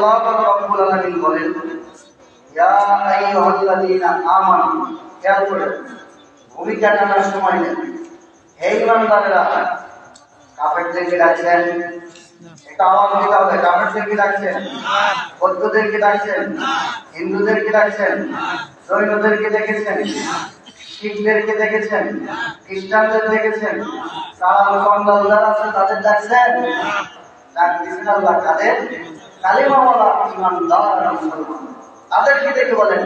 আল্লাহ রাব্বুল আলামিন বলেন, ইয়া কাফেরদেরকে ডাকছেন। একটা আওয়াজ দিতে হবে, কাফেরদেরকে দেখেছেন খ্রিস্টানদের দেখেছেন তারা কন্ডালদার আছে, তাদের ডাকছেন। আল্লাহ কাদের তাদেরকে দেখে বলেন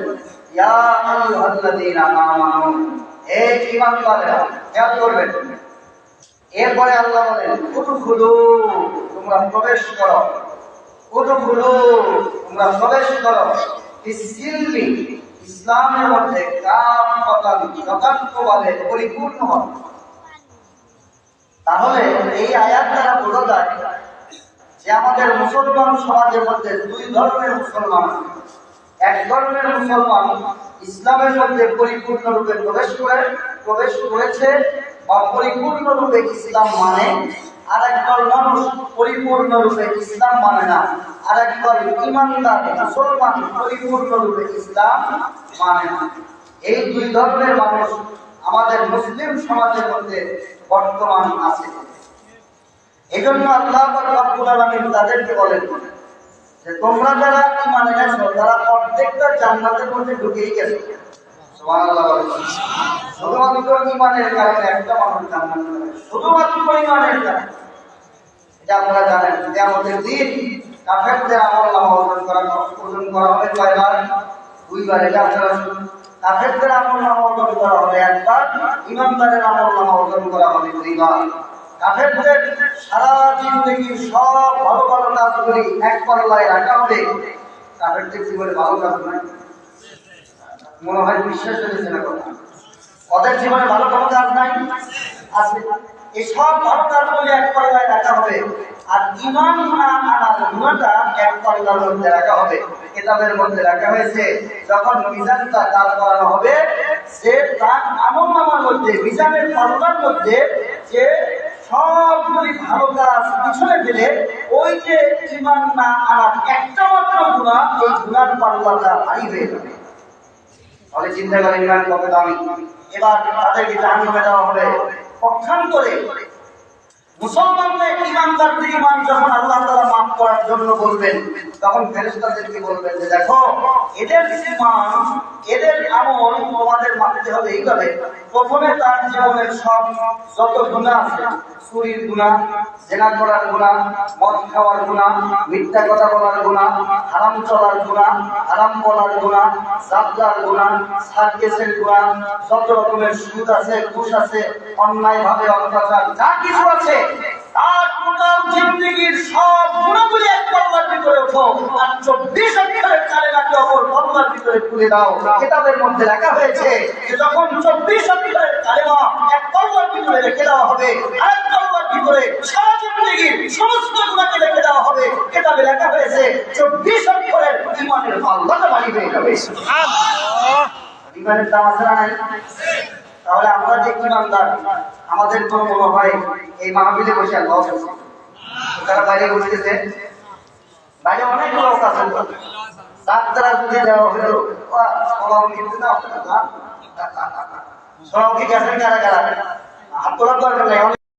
এরপরে আল্লাহ বলেন, উদখুলু, তোমরা প্রবেশ করো। উদখুলু, তোমরা প্রবেশ করো। ইসিলমি ইসলামের মধ্যে কাম কথান যথার্থভাবে পরিপূর্ণ হবে। তাহলে এই আয়াত দ্বারা বোঝা যায় যে আমাদের মুসলমান সমাজের মধ্যে দুই ধরনের মুসলমান এক ধরনের মুসলমান ইসলামের মধ্যে পরিপূর্ণ রূপে প্রবেশ করে, প্রবেশ করেছে বা পরিপূর্ণ রূপে ইসলাম মানে আর একদল মানুষ পরিপূর্ণ রূপে ইসলাম মানে না আর একদল ইমানদার মুসলমান পরিপূর্ণ রূপে ইসলাম মানে না। এই দুই ধরনের মানুষ আমাদের মুসলিম সমাজের মধ্যে বর্তমান আছে। এই জন্য আল্লাহ রাব্বুল তাদেরকে বলেন যে তোমরা যারা ইমান এনেছো, তারা প্রত্যেকটা জান্নাতের মধ্যে ঢুকেই গেছো। শুধুমাত্র আমল অর্জন করা অর্জন করা হবে দুইবার অর্জন করা হবে একবার আমল নামা অর্জন করা হবে দুইবার। রাখা হবে। আর ইমান এক পাল্লার মধ্যে রাখা হবে। কিতাবের মধ্যে রাখা হয়েছে, যখন মিজানটা দাঁড় করানো হবে, সে তার আমল নামার মধ্যে, মিজানের পাল্লার মধ্যে যে সবগুলি ভালো কাজ পিছনে ফেলে, ওই যে ইমান না আনার একটা মাত্র গুণা এই গুণার হয়ে যাবে। তাহলে চিন্তা করে ইমান কত দামি। এবার তাদেরকে জাহান্নামে দেওয়া হবে। পক্ষান্তরে মুসলমানদের ইমান যখন আল্লাহ মাফ করার জন্য বলবেন, তখন বলবেন যে, দেখো, এদের ইমান, এদের আমল তোমাদের হবে। এইভাবে প্রথমে তার জীবনের সব যত গুনাহ আছে, চুরির গুনাহ, জেনা করার গুনাহ, মদ খাওয়ার গুনাহ, মিথ্যা কথা বলার গুনাহ, হারাম চলার গুনাহ, হারাম বলার গুনাহ জাবলার গুনাহ, সার্কেসের গুনাহ, যত রকমের সুদ আছে, ঘুষ আছে অন্যায় ভাবে অত্যাচার, যা কিছু আছে তার টোটাল জিন্দগির সব গুণাগুলি এক পাল্লার ভিতরে ওঠো আর চব্বিশ অক্ষরের কালেমাকে অপর পাল্লার ভিতরে তুলে দাও। কিতাবের মধ্যে লেখা হয়েছে যে যখন চব্বিশ অক্ষরের কালেমা এক পাল্লার ভিতরে রেখে দেওয়া হবে আরেক পাল্লার ভিতরে সারা জিন্দগির সমস্ত গুণাকে রেখে দেওয়া হবে কিতাবে লেখা হয়েছে চব্বিশ অক্ষরের ইমানের পাল্লাটা বাড়ি হয়ে যাবে ইমানের দাম আছে নাই? তাহলে আমরা যে ইমানদার আমাদের তো মনে হয় এই মাহফিলে বসে আছে তারা বাইরে বসতেছে। বাইরে অনেক লোক আছে। ডাক্তারা যদি দেওয়া হলো কিন্তু না। কি গেছেন কারা কারা হাত তোলার দরকার নেই